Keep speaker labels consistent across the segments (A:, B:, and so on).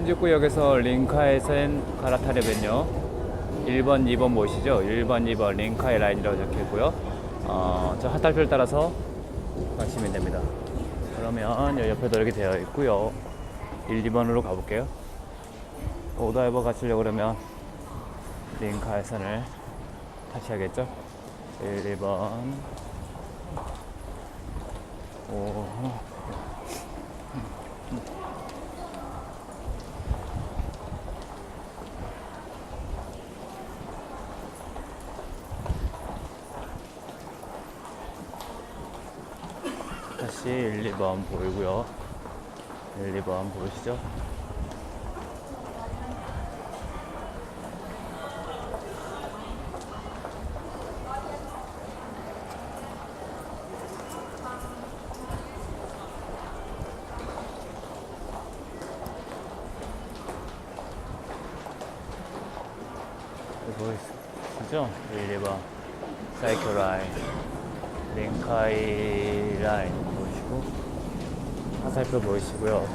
A: 신주구역에서 링카에선 갈아타려면요. 1번, 2번 보이시죠? 1번, 2번 링카의 라인이라고 적혀있고요. 어, 저 하탈표를 따라서 가시면 됩니다. 그러면 여 옆에도 이렇게 되어 있고요. 1, 2번으로 가볼게요. 오다이버 가시려고 그러면 링카에선을 타셔야겠죠? 1, 2번. 오, 다시 1, 2번 보이고요. 1, 2번 보이시죠? 여기 보이시죠? 1, 2번 사이클 라인 링카이 라인 화살표 보이시고요.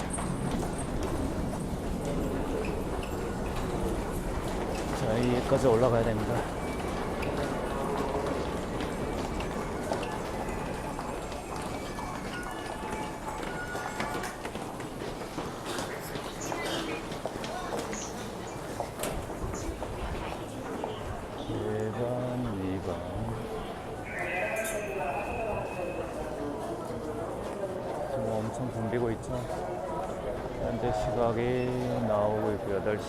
A: 자, 여기까지 올라가야 됩니다. 일번이번 지금 엄청 붐비고 있죠. 현재 시각이 나오고 있고 8시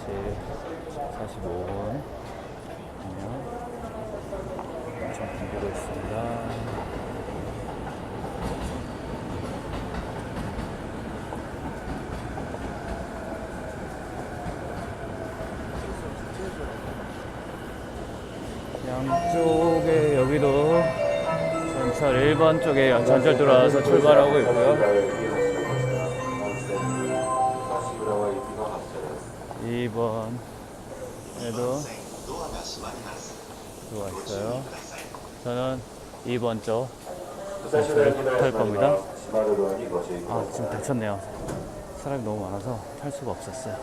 A: 45분. 엄청 붐비고 있습니다. 양쪽에 여기도 전철 1번 쪽에 전철 들어와서 출발하고 있고요. 2번에도 들어와 있어요. 저는 2번 쪽 전철을 탈 겁니다. 아, 지금 다쳤네요. 사람이 너무 많아서 탈 수가 없었어요.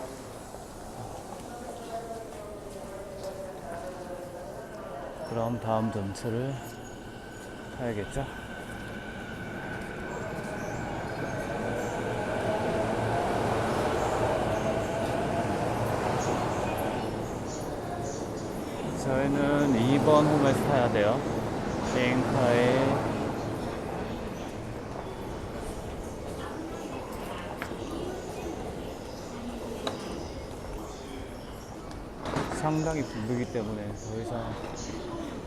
A: 그럼 다음 전철을 타야겠죠? 저희는 2번 홈에서 타야 돼요. 링카에 상당히 붐비기 때문에 더 이상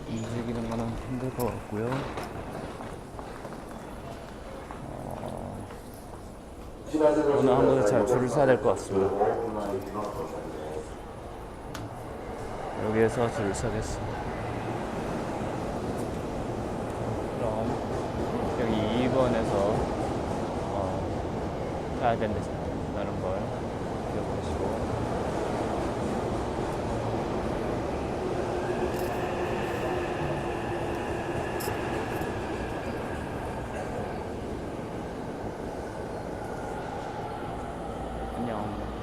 A: 움직이는 거는 힘들 것 같고요. 어, 오늘 한 번에 잘 줄을 서야 될 것 같습니다. 여기에서 줄을 서겠습니다. 그럼 여기 2번에서 어, 가야 된다는 걸 기억하시고 안녕.